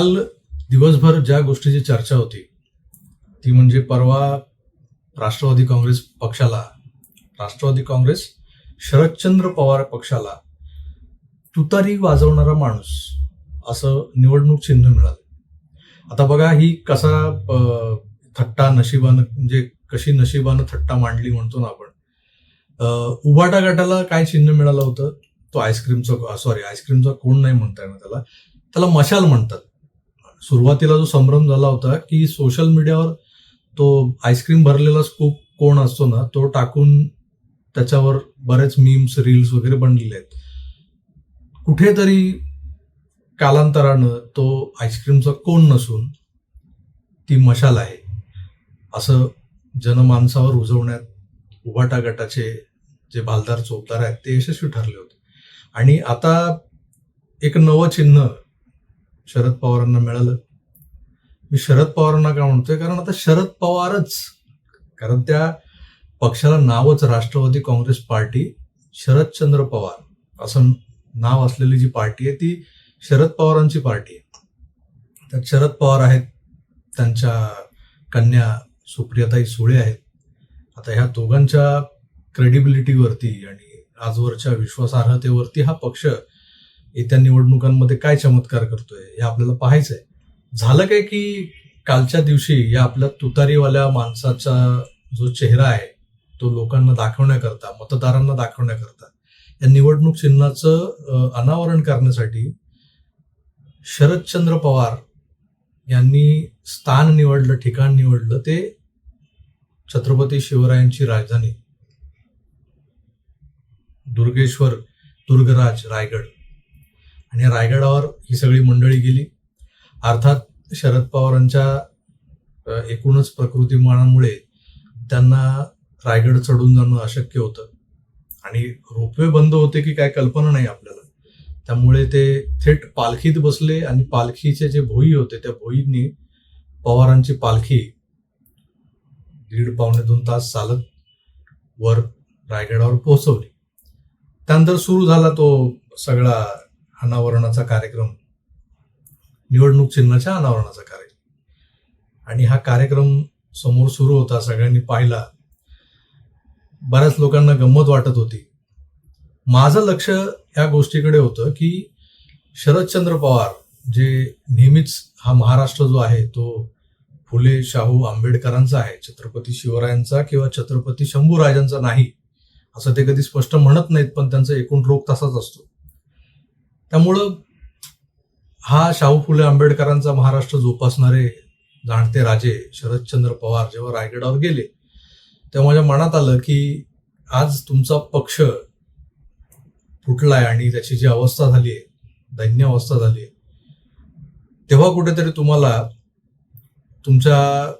काल दिवसभर ज्या गोष्टीची चर्चा होती ती म्हणजे परवा राष्ट्रवादी काँग्रेस पक्षाला राष्ट्रवादी काँग्रेस शरदचंद्र पवार पक्षाला तुतारी वाजवणारा माणूस असं निवडणूक चिन्ह मिळालं. आता बघा ही कसा थट्टा नशिबानं म्हणजे कशी नशिबानं थट्टा मांडली म्हणतो ना आपण. उबाटा गटाला काय चिन्ह मिळालं होतं? तो आईस्क्रीमचा सॉरी आईस्क्रीमचा कोण नाही म्हणता येणार त्याला. त्याला मशाल म्हणतात. सुरुवातीला जो संभ्रम झाला होता की सोशल मीडियावर तो आईस्क्रीम भरलेला स्कूप कोण असतो ना तो टाकून त्याच्यावर बरेच मीम्स रील्स वगैरे बनलेले आहेत. कुठेतरी कालांतरानं तो आईस्क्रीमचा कोण नसून ती मशाल आहे. असं जनमानसावर उजवण्यात उभाटा गटाचे जे भालदार चोपदार आहेत ते यशस्वी ठरले होते. आणि आता एक नवं चिन्ह शरद पवारांना मिळालं. मी शरद पवारांना का म्हणतोय? कारण आता शरद पवारच. कारण त्या पक्षाला नावच राष्ट्रवादी काँग्रेस पार्टी शरदचंद्र पवार असं नाव असलेली जी पार्टी आहे ती शरद पवारांची पार्टी आहे. त्यात शरद पवार आहेत त्यांच्या कन्या सुप्रियाताई सुळे आहेत. आता ह्या दोघांच्या क्रेडिबिलिटीवरती आणि आजवरच्या विश्वासार्हतेवरती हा पक्ष येत्या निवडणुकांमध्ये काय चमत्कार करतोय हे आपल्याला पाहायचंय. झालं काय की कालच्या दिवशी या आपल्या तुतारीवाल्या माणसाचा जो चेहरा आहे तो लोकांना दाखवण्याकरता मतदारांना दाखवण्याकरता या निवडणूक चिन्हाचं अनावरण करण्यासाठी शरदचंद्र पवार यांनी स्थान निवडलं ठिकाण निवडलं ते छत्रपती शिवरायांची राजधानी. दुर्गेश्वर दुर्गराज रायगड. आणि रायगडावर ही सगळी मंडळी गेली. अर्थात शरद पवारांच्या एकूणच प्रकृतीमानामुळे त्यांना रायगड चढून जाणं अशक्य होतं. आणि रोपवे बंद होते की काय कल्पना नाही आपल्याला. त्यामुळे ते थेट पालखीत बसले आणि पालखीचे जे भोई होते त्या भोईंनी पवारांची पालखी दीड पावणे दोन तास चालत वर रायगडावर पोहोचवली. त्यानंतर सुरू झाला तो सगळा अनावरणाचा कार्यक्रम निवडणूक चिन्हाच्या अनावरणाचा कार्यक्रम. आणि हा कार्यक्रम समोर सुरू होता सगळ्यांनी पाहिला. बऱ्याच लोकांना गंमत वाटत होती. माझं लक्ष या गोष्टीकडे होतं की शरदचंद्र पवार जे नेहमीच हा महाराष्ट्र जो आहे तो फुले शाहू आंबेडकरांचा आहे छत्रपती शिवरायांचा किंवा छत्रपती शंभूराजांचा नाही असं ते कधी स्पष्ट म्हणत नाहीत पण त्यांचा एकूण रोग तसाच असतो. त्यामुळं हा शाहू फुले आंबेडकरांचा महाराष्ट्र जोपासणारे जाणते राजे शरदचंद्र पवार जेव्हा रायगडावर गेले तेव्हा माझ्या मनात आलं की आज तुमचा पक्ष फुटलाय आणि त्याची जी अवस्था झाली आहे दैन्य अवस्था झाली आहे तेव्हा कुठेतरी तुम्हाला तुमच्या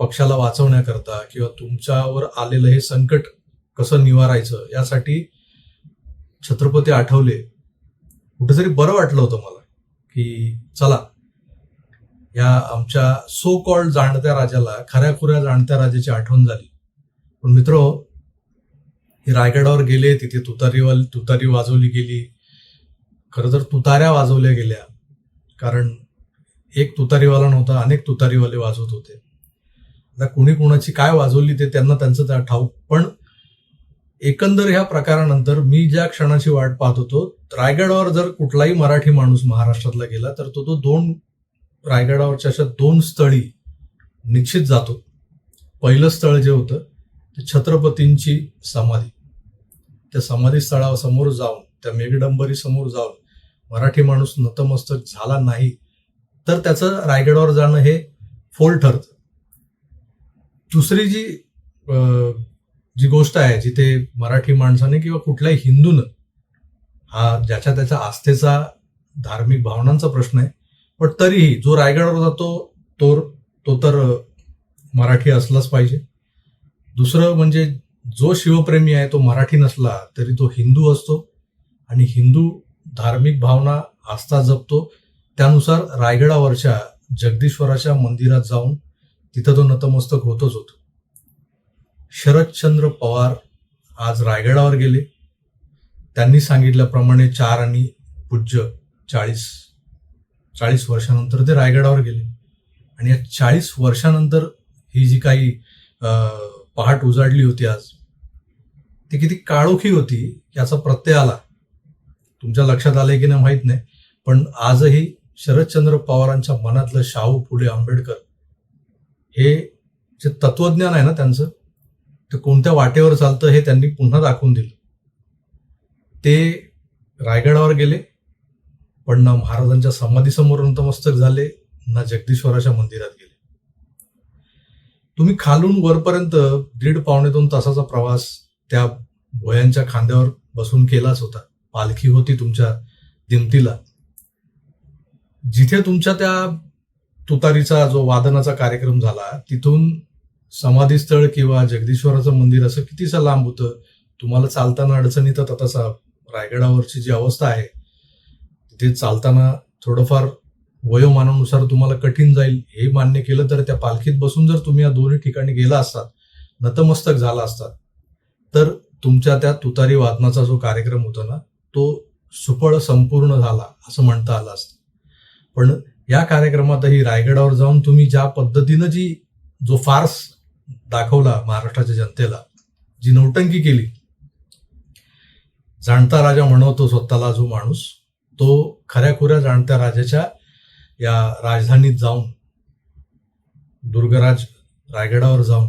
पक्षाला वाचवण्याकरता किंवा तुमच्यावर आलेलं हे संकट कसं निवारायचं यासाठी छत्रपती आठवले कुठेतरी बरं वाटलं होतं मला की चला या आमच्या सो कॉल्ड जाणत्या राजाला खऱ्याखुऱ्या जाणत्या राजाची आठवण झाली. पण मित्र हे रायगडावर गेले तिथे तुतारीवाल तुतारी वाजवली गेली. खरं तर तुताऱ्या वाजवल्या गेल्या. कारण एक तुतारीवाला नव्हता अनेक तुतारीवाले वाजवत होते. आता कुणी कुणाची काय वाजवली ते त्यांना त्यांचं त्या ठाऊक. पण एकंदर ह्या प्रकारानंतर मी ज्या क्षणाची वाट पाहत होतो रायगडावर जर कुठलाही मराठी माणूस महाराष्ट्रातला गेला तर तो तो दोन रायगडावरच्या अशा दोन स्थळी निश्चित जातो. पहिलं स्थळ जे होतं ते छत्रपतींची समाधी. त्या समाधी स्थळासमोर जाऊन त्या मेघडंबरी समोर जाऊन मराठी माणूस नतमस्तक झाला नाही तर त्याचं रायगडावर जाणं हे फोल ठरतं. दुसरी जी जी गोष्ट आहे जिथे मराठी माणसाने किंवा कुठल्याही हिंदूनं हा ज्याच्या त्याच्या आस्थेचा धार्मिक भावनांचा प्रश्न आहे पण तरीही जो रायगडावर जातो तो तो तर मराठी असलाच पाहिजे. दुसरं म्हणजे जो शिवप्रेमी आहे तो मराठी नसला तरी तो हिंदू असतो आणि हिंदू धार्मिक भावना आस्था जपतो. त्यानुसार रायगडावरच्या जगदीश्वराच्या मंदिरात जाऊन तिथं तो नतमस्तक होतच होतो. शरदचंद्र पवार आज रायगडावर गेले. त्यांनी सांगितल्याप्रमाणे चार आणि पूज्य चाळीस चाळीस वर्षानंतर ते रायगडावर गेले. आणि या चाळीस वर्षानंतर ही जी काही पहाट उजाडली होती आज ती किती काळोखी होती याचा प्रत्यय आला. तुमच्या लक्षात आलंय की नाही माहीत नाही पण आजही शरदचंद्र पवारांच्या मनातलं शाहू फुले आंबेडकर हे जे तत्वज्ञान आहे ना त्यांचं ते कोणत्या वाटेवर चालतं हे त्यांनी पुन्हा दाखवून दिलं. ते रायगडावर गेले पण ना महाराजांच्या समाधीसमोर नतमस्तक झाले ना जगदीश्वराच्या मंदिरात गेले. तुम्ही खालून वरपर्यंत दीड पावणे दोन तासाचा प्रवास त्या भोयांच्या खांद्यावर बसून केलाच होता. पालखी होती तुमच्या दिमतीला. जिथे तुमच्या त्या तुतारीचा जो वादनाचा कार्यक्रम झाला तिथून समाधीस्थळ किंवा जगदीश्वराचं मंदिर असं कितीसं लांब होतं तुम्हाला चालताना अडचण येतात आता सा- रायगडावरची जी अवस्था आहे तिथे चालताना थोडंफार वयोमानानुसार तुम्हाला कठीण जाईल हे मान्य केलं तर त्या पालखीत बसून जर तुम्ही या दोन्ही ठिकाणी गेला असतात नतमस्तक झाला असतात तर तुमच्या त्या तुतारी वादनाचा जो कार्यक्रम होता ना तो सुफळ संपूर्ण झाला असं म्हणता आलं असतं. पण या कार्यक्रमातही रायगडावर जाऊन तुम्ही ज्या पद्धतीनं जी जो फार्स दाखवला महाराष्ट्राच्या जनतेला जी नौटंकी केली. जाणता राजा म्हणवतो स्वतःला जो माणूस तो खऱ्याखुऱ्या जाणत्या राजाच्या या राजधानीत जाऊन दुर्गराज रायगडावर जाऊन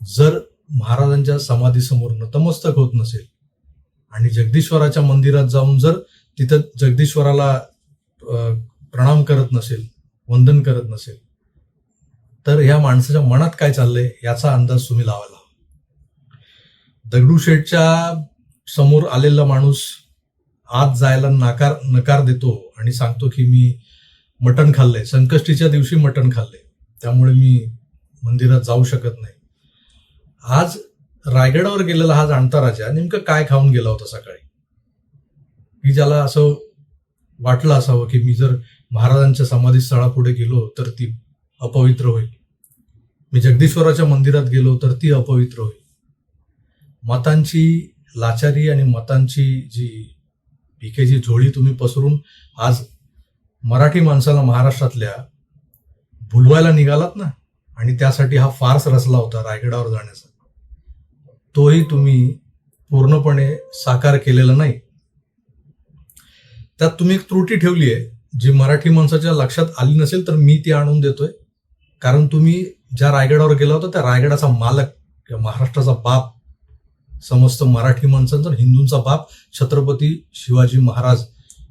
जर महाराजांच्या समाधीसमोर नतमस्तक होत नसेल आणि जगदीश्वराच्या मंदिरात जाऊन जर तिथं जगदीश्वराला प्रणाम करत नसेल वंदन करत नसेल तर ह्या माणसाच्या मनात काय चाललंय याचा अंदाज तुम्ही लावायला दगडूशेठच्या समोर आलेला माणूस आत जायला नाकार नकार देतो आणि सांगतो की मी मटण खाल्लंय. संकष्टीच्या दिवशी मटण खाल्लंय. त्यामुळे मी मंदिरात जाऊ शकत नाही. आज रायगडावर गेलेला हा जाणता राजा नेमकं काय खाऊन गेला होता सकाळी? की ज्याला असं वाटलं असावं की मी जर महाराजांच्या समाधी स्थळापुढे गेलो तर ती अपवित्र होईल. मी जगदीश्वराच्या मंदिरात गेलो तर ती अपवित्र होईल. मतांची लाचारी आणि मतांची जी पिकेची झोळी तुम्ही पसरून आज मराठी माणसाला महाराष्ट्रातल्या भुलवायला निघालात ना आणि त्यासाठी हा फार्स रचला होता रायगडावर जाण्याचा तोही तुम्ही पूर्णपणे साकार केलेला नाही. त्यात तुम्ही एक त्रुटी ठेवली आहे जी मराठी माणसाच्या लक्षात आली नसेल तर मी ती आणून देतोय. कारण तुम्ही ज्या रायगडावर गेला होता त्या रायगडाचा मालक किंवा महाराष्ट्राचा बाप समस्त मराठी माणसांचा तर हिंदूंचा बाप छत्रपती शिवाजी महाराज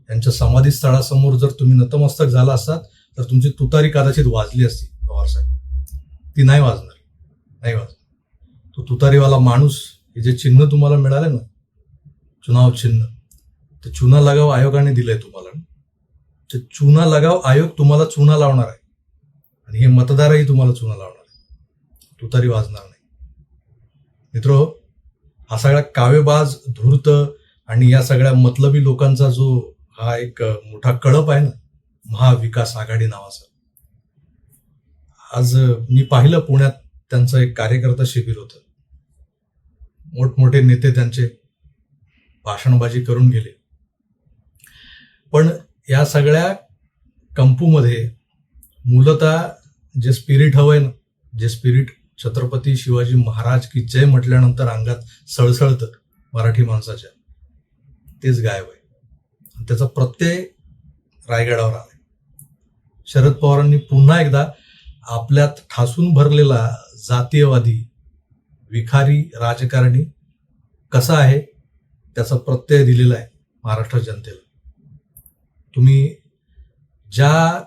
यांच्या समाधी स्थळासमोर जर तुम्ही नतमस्तक झाला असतात तर तुमची तुतारी कदाचित वाजली असती पवार साहेब. ती नाही वाजणार नाही वाजणार. तो तुतारीवाला माणूस हे जे चिन्ह तुम्हाला मिळालं ना चुनाव चिन्ह ते चुना लगाव आयोगाने दिलंय तुम्हाला. ते चुना लगाव आयोग तुम्हाला चुना लावणार आहे. आणि हे मतदारही तुम्हाला चुना लावणार आहे. तुतारी वाजणार नाही. मित्रो हा सगळा कावेबाज धूर्त आणि या सगळ्या मतलबी लोकांचा जो हा एक मोठा कळप आहे ना महाविकास आघाडी नावाचा. आज मी पाहिलं पुण्यात त्यांचं एक कार्यकर्ता शिबिर होतं. मोठमोठे नेते त्यांचे भाषणबाजी करून गेले. पण या सगळ्या कंपूमध्ये मूलतः जे स्पिरिट हवंय ना जे स्पिरिट छत्रपती शिवाजी महाराज की जय म्हटल्यानंतर अंगात सळसळतं मराठी माणसाच्या तेच गायब आहे. त्याचा प्रत्यय रायगडावर आलाय. शरद पवारांनी पुन्हा एकदा आपल्यात ठासून भरलेला जातीयवादी विखारी राजकारणी कसा आहे त्याचा प्रत्यय दिलेला आहे महाराष्ट्र जनतेला. तुम्ही ज्या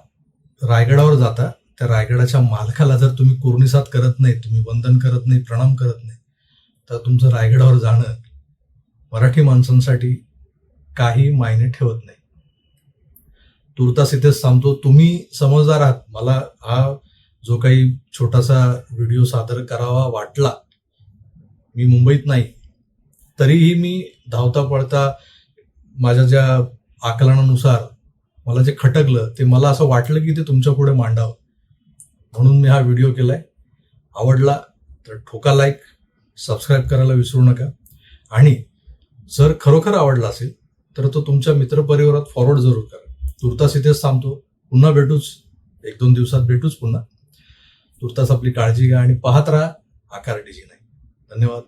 रायगडावर जाता त्या रायगडाच्या मालकाला जर तुम्ही कुर्निसात करत नाही तुम्ही वंदन करत नाही प्रणाम करत नाही तर तुमचं रायगडावर जाणं मराठी माणसांसाठी काही मायने ठेवत नाही. तुर्तास इथेच सांगतो तुम्ही समजदार आहात. मला हा जो काही छोटासा व्हिडिओ सादर करावा वाटला मी मुंबईत नाही तरीही मी धावता पळता माझ्या ज्या आकलनानुसार मला जे खटकलं ते मला असं वाटलं की ते तुमच्यापुढे मांडावं. म्हणून मी हा व्हिडिओ केला आहे आवडला तर ठोका लाईक सबस्क्राईब करायला विसरू नका. आणि जर खरोखर आवडला असेल तर तो तुमच्या मित्रपरिवारात फॉरवर्ड जरूर करा. तुर्तास इथेच थांबतो. पुन्हा भेटूच. एक दोन दिवसात भेटूच पुन्हा. तुर्तास आपली काळजी घ्या आणि पाहत राहा आकार डिजी नाही धन्यवाद.